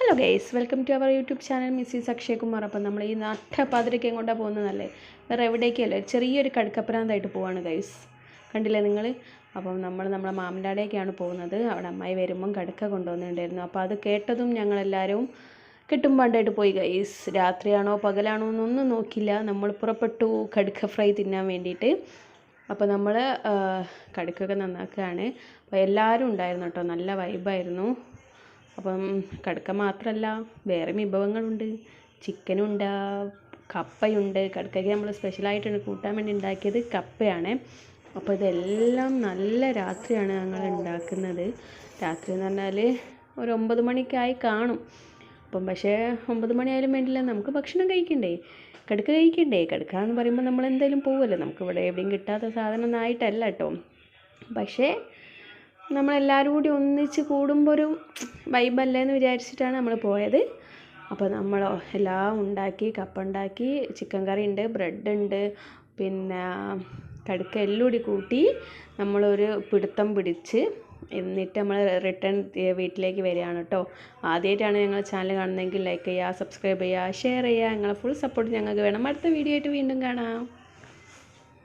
Hello guys welcome to our YouTube channel Mrs Akshay Kumar അപ്പം നമ്മൾ ഈ നട്ടപ്പാതിരയ്ക്ക് എങ്ങോട്ടാണ് പോകുന്നതല്ലേ? വേറെ എവിടേക്കല്ലേ? ചെറിയൊരു കടുക്കപ്രാന്തായിട്ട് പോവാണ് ഗൈസ് കണ്ടില്ലേ നിങ്ങൾ അപ്പം നമ്മൾ നമ്മളെ മാമന്റാടേക്കാണ് പോകുന്നത്. അവിടെ അമ്മായി വരുമ്പം കടുക്ക കൊണ്ടുവന്നിട്ടുണ്ടായിരുന്നു. അപ്പോൾ അത് കേട്ടതും ഞങ്ങളെല്ലാവരും കെട്ടുമ്പാണ്ടായിട്ട് പോയി ഗൈസ് രാത്രിയാണോ പകലാണോ എന്നൊന്നും നോക്കില്ല നമ്മൾ പുറപ്പെട്ടു കടുക്ക ഫ്രൈ തിന്നാൻ വേണ്ടിയിട്ട്. അപ്പോൾ നമ്മൾ കടുക്കൊക്കെ നന്നാക്കുകയാണ്. അപ്പോൾ എല്ലാവരും ഉണ്ടായിരുന്നു കേട്ടോ. നല്ല വൈബായിരുന്നു അപ്പം കടുക്ക മാത്രമല്ല വേറെ വിഭവങ്ങളുണ്ട്. ചിക്കനുണ്ട് കപ്പയുണ്ട്. കടുക്കയ്ക്ക് നമ്മൾ സ്പെഷ്യലായിട്ട് കൂട്ടാൻ വേണ്ടി ഉണ്ടാക്കിയത് കപ്പയാണ്. അപ്പോൾ ഇതെല്ലാം നല്ല രാത്രിയാണ് ഞങ്ങൾ ഉണ്ടാക്കുന്നത്. രാത്രി എന്ന് പറഞ്ഞാൽ ഒരു ഒമ്പത് മണിക്കായി കാണും. അപ്പം പക്ഷേ ഒമ്പത് മണിയായാലും വേണ്ടില്ല നമുക്ക് ഭക്ഷണം കഴിക്കണ്ടേ? കടുക്ക കഴിക്കണ്ടേ? കടുക്ക എന്ന് പറയുമ്പോൾ നമ്മൾ എന്തായാലും പോവുമല്ലോ നമുക്ക് ഇവിടെ എവിടെയും കിട്ടാത്ത സാധനം ഒന്നും ആയിട്ടല്ല കേട്ടോ പക്ഷേ നമ്മളെല്ലാവരും കൂടി ഒന്നിച്ച് കൂടുമ്പോൾ ഒരു വൈബല്ലേ എന്ന് വിചാരിച്ചിട്ടാണ് നമ്മൾ പോയത്. അപ്പോൾ നമ്മൾ എല്ലാം ഉണ്ടാക്കി കപ്പ ഉണ്ടാക്കി ചിക്കൻ കറി ഉണ്ട് ബ്രെഡ് ഉണ്ട് പിന്നെ കടുക്ക എല്ലാം കൂടി കൂട്ടി നമ്മളൊരു പിടുത്തം പിടിച്ച് എന്നിട്ട് നമ്മൾ റിട്ടേൺ വീട്ടിലേക്ക് വരികയാണ് കേട്ടോ. ആദ്യമായിട്ടാണ് ഞങ്ങൾ ചാനൽ കാണുന്നതെങ്കിൽ ലൈക്ക് ചെയ്യുക സബ്സ്ക്രൈബ് ചെയ്യുക ഷെയർ ചെയ്യുക. നിങ്ങളെ ഫുൾ സപ്പോർട്ട് ഞങ്ങൾക്ക് വേണം. അടുത്ത വീഡിയോ ആയിട്ട് വീണ്ടും കാണാം.